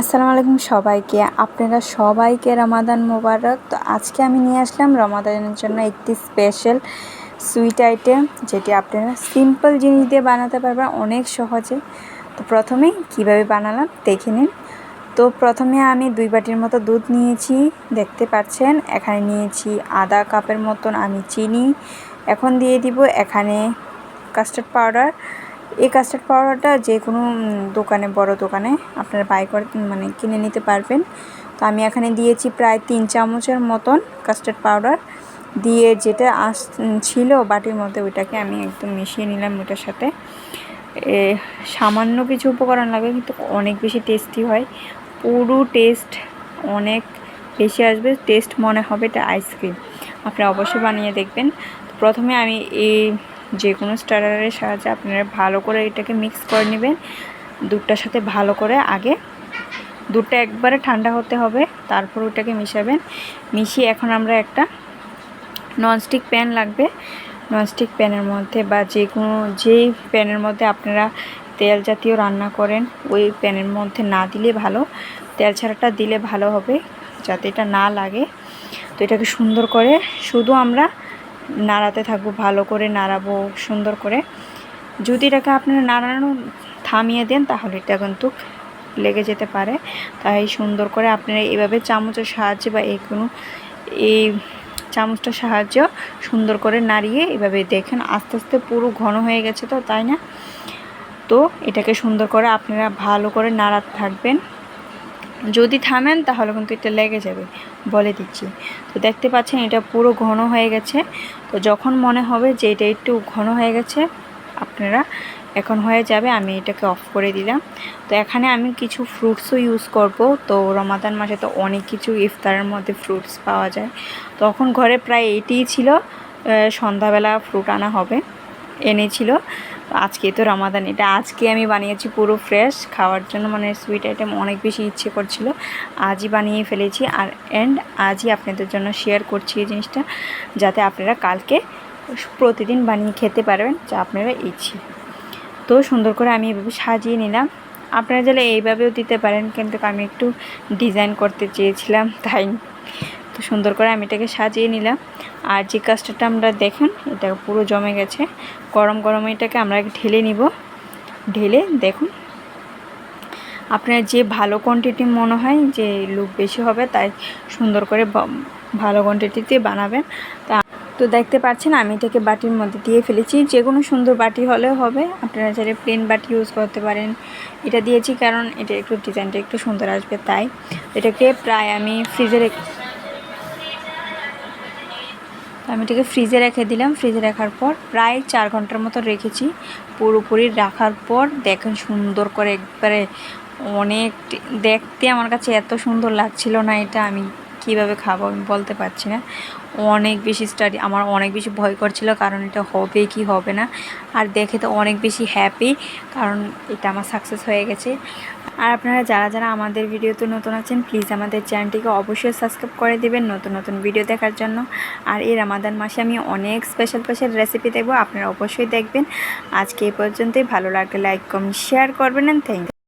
আসসালামু আলাইকুম সবাইকে। আপনারা সবাইকে রমাদান মোবারক। তো আজকে আমি নিয়ে আসলাম রমাদানের জন্য একটি স্পেশাল সুইট আইটেম যেটি আপনারা সিম্পল জিনিস দিয়ে বানাতে পারবেন, অনেক সহজে। তো প্রথমেই কীভাবে বানালাম দেখে নিন। তো প্রথমে আমি দুই বাটির মতো দুধ নিয়েছি, দেখতে পাচ্ছেন। এখানে নিয়েছি আধা কাপের মতন আমি চিনি। এখন দিয়ে দিব এখানে কাস্টার্ড পাউডার এই কাস্টার্ড পাউডারটা যে কোনো দোকানে, বড় দোকানে আপনারা বাই করে মানে কিনে নিতে পারবেন। তো আমি এখানে দিয়েছি প্রায় তিন চামচের মতন কাস্টার্ড পাউডার। দিয়ে যেটা আস ছিল বাটির মধ্যে ওইটাকে আমি একদম মিশিয়ে নিলাম ওইটার সাথে। সামান্য কিছু উপকরণ লাগে কিন্তু অনেক বেশি টেস্টি হয়। পুরো টেস্ট অনেক বেশি আসবে টেস্ট মনে হবে এটা আইসক্রিম আপনারা অবশ্যই বানিয়ে দেখবেন। প্রথমে আমি এই যে কোনো স্টারারের সাহায্যে আপনারা ভালো করে এটাকে মিক্স করে নেবেন। দুধটার সাথে ভালো করে আগে দুধটা একবারে ঠান্ডা হতে হবে, তারপর ওটাকে মিশাবেন। মিশিয়ে এখন আমরা একটা ননস্টিক প্যান লাগবে। ননস্টিক প্যানের মধ্যে বা যে কোনো, যেই প্যানের মধ্যে আপনারা তেল জাতীয় রান্না করেন, ওই প্যানের মধ্যে না দিলে ভালো। তেল ছাড়াটা দিলে ভালো হবে, যাতে এটা না লাগে। তো এটাকে সুন্দর করে, শুধু আমরা নাড়াতে থাকব, ভালো করে নাড়াবো, সুন্দর করে। যদি এটাকে আপনারা নাড়ানো থামিয়ে দেন, তাহলে এটা কিন্তু লেগে যেতে পারে। তাই সুন্দর করে আপনারা এভাবে চামচের সাহায্যে বা এই কোনো এই চামচটার সাহায্য সুন্দর করে নাড়িয়ে এভাবে দেখেন, আস্তে আস্তে পুরো ঘন হয়ে গেছে তো, তাই না? তো এটাকে সুন্দর করে আপনারা ভালো করে নাড়াতে থাকবেন। যদি থামেন, তাহলে কিন্তু এটা লেগে যাবে, বলে দিচ্ছি। তো দেখতে পাচ্ছেন, এটা পুরো ঘন হয়ে গেছে। তো যখন মনে হবে যে এটা একটু ঘন হয়ে গেছে, আপনারা এখন হয়ে যাবে, আমি এটাকে অফ করে দিলাম। তো এখানে আমি কিছু ফ্রুটসও ইউজ করব। তো রমাদান মাসে তো অনেক কিছু ইফতারের মধ্যে ফ্রুটস পাওয়া যায়। তখন ঘরে প্রায় এইটিই ছিল সন্ধ্যাবেলা ফ্রুট আনা হবে। এনেছিল। আজকে তো রামাদান এটা আজকে আমি বানিয়েছি পুরো ফ্রেশ খাওয়ার জন্য মানে সুইট আইটেম অনেক বেশি ইচ্ছে করছিল। আজই বানিয়ে ফেলেছি আর অ্যান্ড আজই আপনাদের জন্য শেয়ার করছি এই জিনিসটা যাতে আপনারা কালকে প্রতিদিন বানিয়ে খেতে পারবেন যা আপনারা ইচ্ছে। তো সুন্দর করে আমি এভাবে সাজিয়ে নিলাম। আপনারা চাইলে এইভাবেও দিতে পারেন, কিন্তু আমি একটু ডিজাইন করতে চেয়েছিলাম, তাই সুন্দর করে আমি এটাকে সাজিয়ে নিলাম। আর যে কাজটা আমরা দেখেন, এটা পুরো জমে গেছে। গরম গরম এটাকে আমরা ঢেলে নিব। ঢেলে দেখুন, আপনার যে ভালো কোয়ান্টিটি মনে হয় যে লুক বেশি হবে, তাই সুন্দর করে ভালো কোয়ান্টিটিতে বানাবেন। তা, তো দেখতে পাচ্ছেন, আমি এটাকে বাটির মধ্যে দিয়ে ফেলেছি। যে কোনো সুন্দর বাটি হলেও হবে। আপনারা চাইলে প্লেন বাটি ইউজ করতে পারেন। এটা দিয়েছি কারণ এটা একটু ডিজাইনটা একটু সুন্দর আসবে, তাই। এটাকে প্রায় আমি ফ্রিজে আমি এটাকে ফ্রিজে রেখে দিলাম। ফ্রিজে রাখার পর প্রায় চার ঘণ্টার মতো রেখেছি। পুরোপুরি রাখার পর দেখেন সুন্দর করে একবারে অনেক দেখতে আমার কাছে এত সুন্দর লাগছিল না এটা আমি কীভাবে খাব আমি বলতে পারছি না। অনেক বেশি স্টাডি আমার অনেক বেশি ভয় করছিল কারণ এটা হবে কি হবে না। আর দেখে তো অনেক বেশি হ্যাপি কারণ এটা আমার সাকসেস হয়ে গেছে। আর আপনারা যারা যারা আমাদের ভিডিওতে নতুন আছেন প্লিজ আমাদের চ্যানেলটিকে অবশ্যই সাবস্ক্রাইব করে দেবেন নতুন নতুন ভিডিও দেখার জন্য। আর এই রামাদান মাসে আমি অনেক স্পেশাল স্পেশাল রেসিপি দেখব, আপনারা অবশ্যই দেখবেন। আজকে এই পর্যন্তই, ভালো লাগলে লাইক কমেন্ট শেয়ার করবেন থ্যাংক